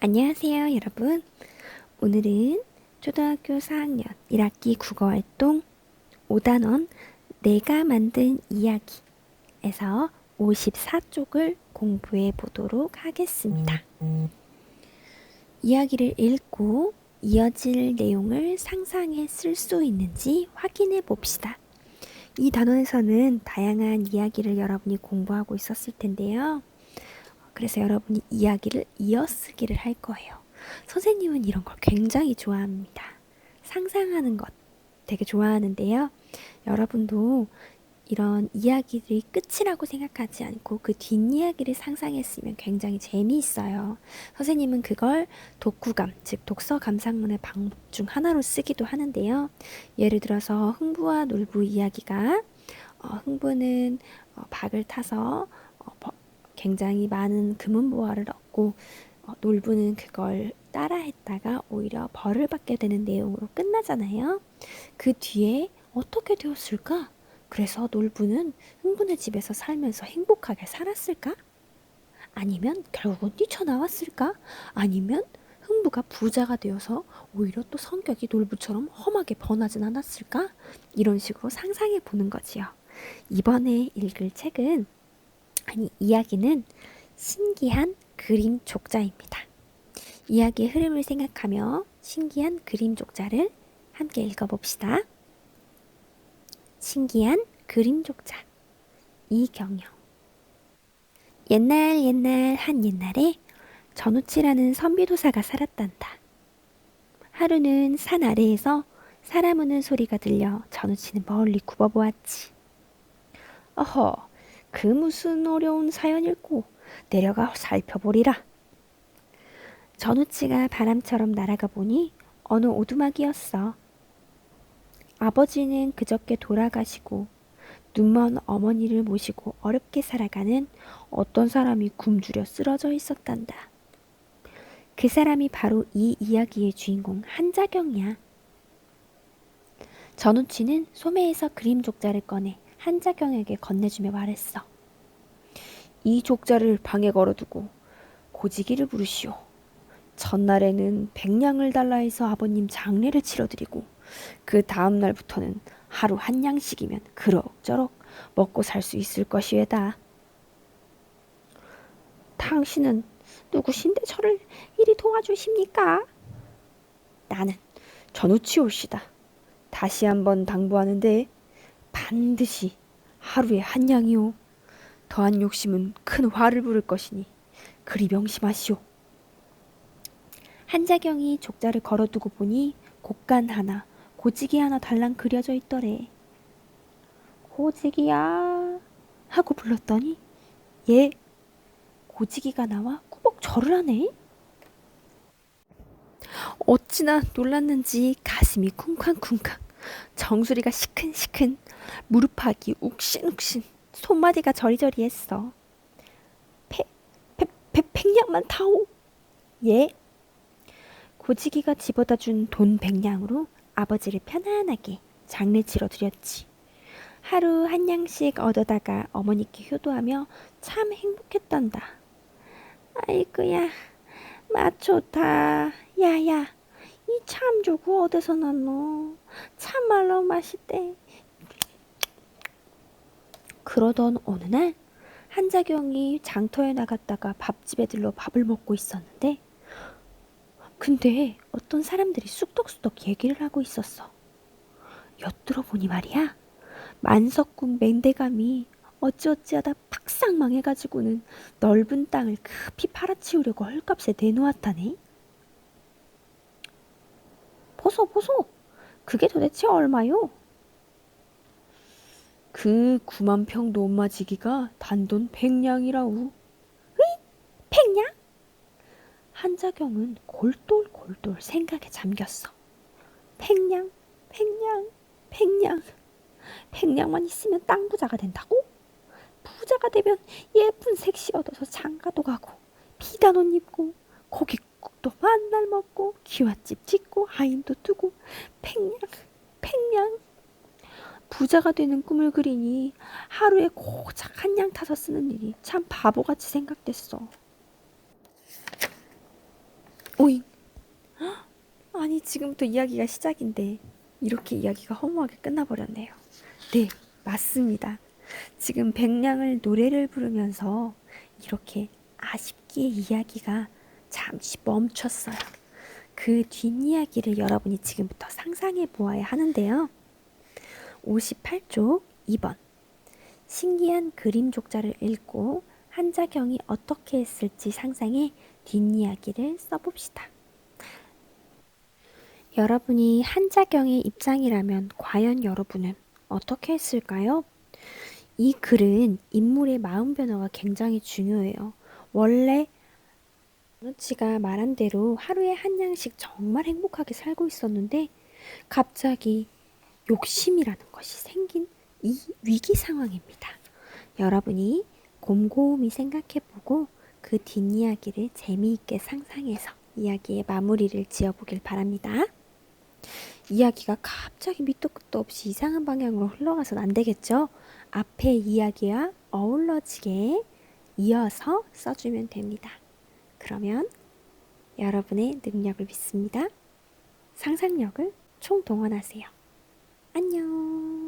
안녕하세요, 여러분. 오늘은 초등학교 4학년 1학기 국어활동 5단원 내가 만든 이야기에서 54쪽을 공부해 보도록 하겠습니다. 이야기를 읽고 이어질 내용을 상상해 쓸 수 있는지 확인해 봅시다. 이 단원에서는 다양한 이야기를 여러분이 공부하고 있었을 텐데요. 그래서 여러분이 이야기를 이어쓰기를 할 거예요. 선생님은 이런 걸 굉장히 좋아합니다. 상상하는 것 되게 좋아하는데요. 여러분도 이런 이야기들이 끝이라고 생각하지 않고 그 뒷이야기를 상상했으면 굉장히 재미있어요. 선생님은 그걸 독후감, 즉 독서 감상문의 방법 중 하나로 쓰기도 하는데요. 예를 들어서 흥부와 놀부 이야기가 어, 흥부는 어, 박을 타서 어, 굉장히 많은 금은보화를 얻고 어, 놀부는 그걸 따라했다가 오히려 벌을 받게 되는 내용으로 끝나잖아요. 그 뒤에 어떻게 되었을까? 그래서 놀부는 흥분의 집에서 살면서 행복하게 살았을까? 아니면 결국은 뛰쳐나왔을까? 아니면 흥부가 부자가 되어서 오히려 또 성격이 놀부처럼 험하게 번하진 않았을까? 이런 식으로 상상해 보는 거지요. 이번에 읽을 책은 아니 이야기는 신기한 그림 족자입니다. 이야기의 흐름을 생각하며 신기한 그림 족자를 함께 읽어봅시다. 신기한 그림 족자 이경영 옛날 옛날 한 옛날에 전우치라는 선비도사가 살았단다. 하루는 산 아래에서 사람 우는 소리가 들려 전우치는 멀리 굽어보았지. 어허, 그 무슨 어려운 사연일고 내려가 살펴보리라. 전우치가 바람처럼 날아가 보니 어느 오두막이었어. 아버지는 그저께 돌아가시고 눈먼 어머니를 모시고 어렵게 살아가는 어떤 사람이 굶주려 쓰러져 있었단다. 그 사람이 바로 이 이야기의 주인공 한자경이야. 전우치는 소매에서 그림 족자를 꺼내 한자경에게 건네주며 말했어. 이 족자를 방에 걸어두고 고지기를 부르시오. 첫날에는 백냥을 달라 해서 아버님 장례를 치러드리고 그 다음 날부터는 하루 한 양씩이면 그럭저럭 먹고 살 수 있을 것이외다. 당신은 누구신데 저를 이리 도와주십니까? 나는 전우치올시다. 다시 한번 당부하는데 반드시 하루에 한 양이요. 더한 욕심은 큰 화를 부를 것이니 그리 명심하시오. 한자경이 족자를 걸어두고 보니 곡간 하나, 고지기 하나 달랑 그려져 있더래. 고지기야 하고 불렀더니 예, 고지기가 나와 꾸벅 절을 하네. 어찌나 놀랐는지 가슴이 쿵쾅쿵쾅, 정수리가 시큰시큰, 무릎팍이 욱신욱신, 손마디가 저리저리했어. 배, 배, 배, 백냥만 타오. 예. 고지기가 집어다 준 돈 백냥으로 아버지를 편안하게 장례 치러 드렸지. 하루 한 양씩 얻어다가 어머니께 효도하며 참 행복했단다. 아이고야, 맛 좋다. 야야, 이 참조구 어디서 났노? 참말로 맛있대. 그러던 어느 날 한자경이 장터에 나갔다가 밥집에 들러 밥을 먹고 있었는데 근데 어떤 사람들이 쑥덕쑥덕 얘기를 하고 있었어. 엿들어 보니 말이야. 만석군 맹대감이 어찌어찌하다 팍싹 망해가지고는 넓은 땅을 급히 팔아치우려고 헐값에 내놓았다네. 보소 보소. 그게 도대체 얼마요? 그 9만 평 논마지기가 단돈 백냥이라우. 으이? 백냥? 한자경은 골똘골똘 생각에 잠겼어. 백냥, 백냥, 백냥. 백냥만 있으면 땅 부자가 된다고? 부자가 되면 예쁜 색시 얻어서 장가도 가고 비단 옷 입고 고깃국도 만날 먹고 기와집 짓고 하인도 두고 백냥, 백냥. 부자가 되는 꿈을 그리니 하루에 고작 한 양 타서 쓰는 일이 참 바보같이 생각됐어. 오잉. 헉, 아니, 지금부터 이야기가 시작인데, 이렇게 이야기가 허무하게 끝나버렸네요. 네, 맞습니다. 지금 백냥을 노래를 부르면서 이렇게 아쉽게 이야기가 잠시 멈췄어요. 그 뒷이야기를 여러분이 지금부터 상상해 보아야 하는데요. 58쪽 2번. 신기한 그림 족자를 읽고 한자경이 어떻게 했을지 상상해 뒷이야기를 써봅시다. 여러분이 한자경의 입장이라면 과연 여러분은 어떻게 했을까요? 이 글은 인물의 마음 변화가 굉장히 중요해요. 원래 노치가 말한 대로 하루에 한 양씩 정말 행복하게 살고 있었는데 갑자기 욕심이라는 것이 생긴 이 위기 상황입니다. 여러분이 곰곰이 생각해보고 그 뒷이야기를 재미있게 상상해서 이야기의 마무리를 지어보길 바랍니다. 이야기가 갑자기 밑도 끝도 없이 이상한 방향으로 흘러가선 안 되겠죠? 앞에 이야기와 어울러지게 이어서 써주면 됩니다. 그러면 여러분의 능력을 믿습니다. 상상력을 총동원하세요. 안녕.